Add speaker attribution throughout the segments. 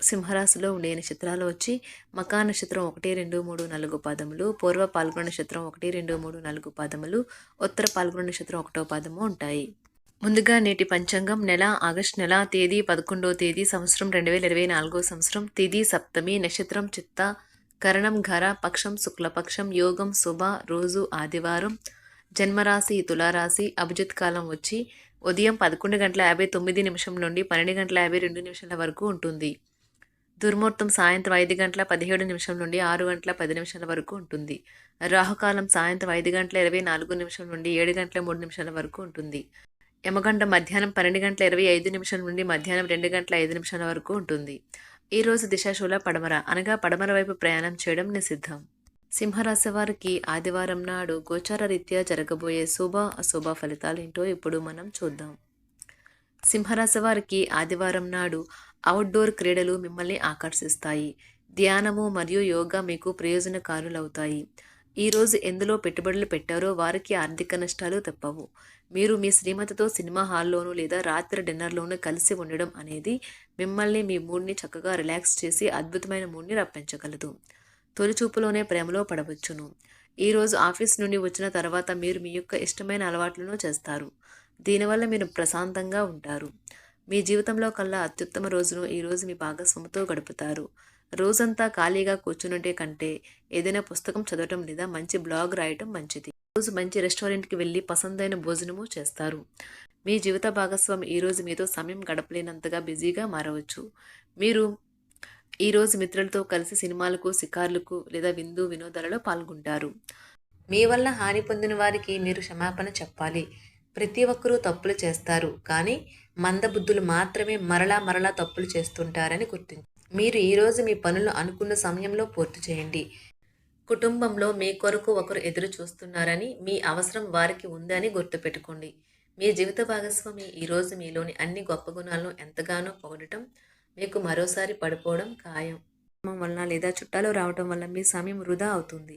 Speaker 1: సింహరాశిలో ఉండే నక్షత్రాలు వచ్చి మకా నక్షత్రం ఒకటి రెండు మూడు నాలుగు పాదములు పూర్వ పాల్గొన నక్షత్రం ఒకటి రెండు మూడు నాలుగు పాదములు ఉత్తర పాల్గొన నక్షత్రం ఒకటో పాదము ఉంటాయి. ముందుగా నేటి పంచాంగం నెల ఆగస్టు నెల తేదీ పదకొండవ తేదీ సంవత్సరం రెండు వేల ఇరవై నాలుగో సంవత్సరం తిథి సప్తమి నక్షత్రం చిత్త కరణం ఘర పక్షం శుక్లపక్షం యోగం శుభ రోజు ఆదివారం జన్మరాశి తులారాశి అభిజిత్ కాలం వచ్చి ఉదయం పదకొండు గంటల యాభై తొమ్మిది నిమిషం నుండి పన్నెండు గంటల యాభై రెండు నిమిషాల వరకు ఉంటుంది. దుర్ముహూర్తం సాయంత్రం ఐదు గంటల పదిహేడు నిమిషం నుండి ఆరు గంటల పది నిమిషాల వరకు ఉంటుంది. రాహుకాలం సాయంత్రం ఐదు గంటల ఇరవై నాలుగు నిమిషం నుండి ఏడు గంటల మూడు నిమిషాల వరకు ఉంటుంది. యమగంట మధ్యాహ్నం పన్నెండు గంటల ఇరవై ఐదు నిమిషం నుండి మధ్యాహ్నం రెండు గంటల ఐదు నిమిషాల వరకు ఉంటుంది. ఈ రోజు దిశాశూల పడమర అనగా పడమర వైపు ప్రయాణం చేయడం నిషిద్ధం. సింహరాశి వారికి ఆదివారం నాడు గోచార రీత్యా జరగబోయే శుభ అశుభ ఫలితాలు ఏంటో ఇప్పుడు మనం చూద్దాం. సింహరాశి వారికి ఆదివారం నాడు అవుట్డోర్ క్రీడలు మిమ్మల్ని ఆకర్షిస్తాయి. ధ్యానము మరియు యోగా మీకు ప్రయోజనకారులవుతాయి. ఈరోజు ఎందులో పెట్టుబడులు పెట్టారో వారికి ఆర్థిక నష్టాలు తప్పవు. మీరు మీ శ్రీమతితో సినిమా హాల్లోనూ లేదా రాత్రి డిన్నర్లోనూ కలిసి ఉండడం అనేది మిమ్మల్ని మీ మూడ్ని చక్కగా రిలాక్స్ చేసి అద్భుతమైన మూడ్ని రప్పించగలదు. తొలిచూపులోనే ప్రేమలో పడవచ్చును. ఈరోజు ఆఫీస్ నుండి వచ్చిన తర్వాత మీరు మీ యొక్క ఇష్టమైన అలవాట్లను చేస్తారు. దీనివల్ల మీరు ప్రశాంతంగా ఉంటారు. మీ జీవితంలో కల్లా అత్యుత్తమ రోజును ఈరోజు మీ భాగస్వామితో గడుపుతారు. రోజంతా ఖాళీగా కూర్చునుంటే కంటే ఏదైనా పుస్తకం చదవటం లేదా మంచి బ్లాగ్ రాయటం మంచిది. రోజు మంచి రెస్టారెంట్కి వెళ్ళి పసందైన భోజనము చేస్తారు. మీ జీవిత భాగస్వామి ఈరోజు మీతో సమయం గడపలేనంతగా బిజీగా మారవచ్చు. మీరు ఈరోజు మిత్రులతో కలిసి సినిమాలకు షికార్లకు లేదా విందు వినోదాలలో పాల్గొంటారు. మీ వల్ల హాని పొందిన వారికి మీరు క్షమాపణ చెప్పాలి. ప్రతి ఒక్కరూ తప్పులు చేస్తారు. కానీ మందబుద్ధులు మాత్రమే మరలా మరలా తప్పులు చేస్తుంటారని గుర్తించండి మీరు ఈరోజు మీ పనులు అనుకున్న సమయంలో పూర్తి చేయండి. కుటుంబంలో మీ కొరకు ఒకరు ఎదురు చూస్తున్నారని మీ అవసరం వారికి ఉందని గుర్తుపెట్టుకోండి. మీ జీవిత భాగస్వామి ఈరోజు మీలోని అన్ని గొప్ప గుణాలను ఎంతగానో పొగడటం మీకు మరోసారి పడిపోవడం ఖాయం. వలన లేదా చుట్టాలు రావడం వల్ల మీ సమయం వృధా అవుతుంది.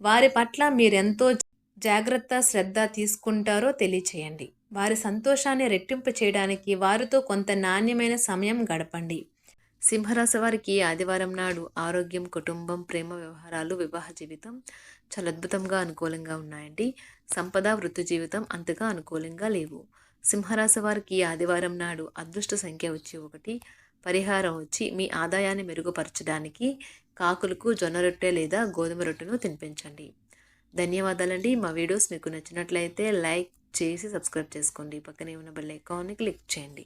Speaker 1: వారి పట్ల మీరెంతో జాగ్రత్త శ్రద్ధ తీసుకుంటారో తెలియచేయండి. వారి సంతోషాన్ని రెట్టింపు చేయడానికి వారితో కొంత నాణ్యమైన సమయం గడపండి. సింహరాశి వారికి ఆదివారం నాడు ఆరోగ్యం కుటుంబం ప్రేమ వ్యవహారాలు వివాహ జీవితం చాలా అద్భుతంగా అనుకూలంగా ఉన్నాయండి. సంపద వృత్తి జీవితం అంతగా అనుకూలంగా లేవు. సింహరాశి వారికి ఆదివారం నాడు అదృష్ట సంఖ్య వచ్చి ఒకటి పరిహారం వచ్చి మీ ఆదాయాన్ని మెరుగుపరచడానికి కాకులకు జొన్న రొట్టె లేదా గోధుమ రొట్టెను తినిపించండి. ధన్యవాదాలండి. మా వీడియోస్ మీకు నచ్చినట్లయితే లైక్ చేసి సబ్స్క్రైబ్ చేసుకోండి. పక్కనే ఉన్న బెల్ ఐకాన్ని క్లిక్ చేయండి.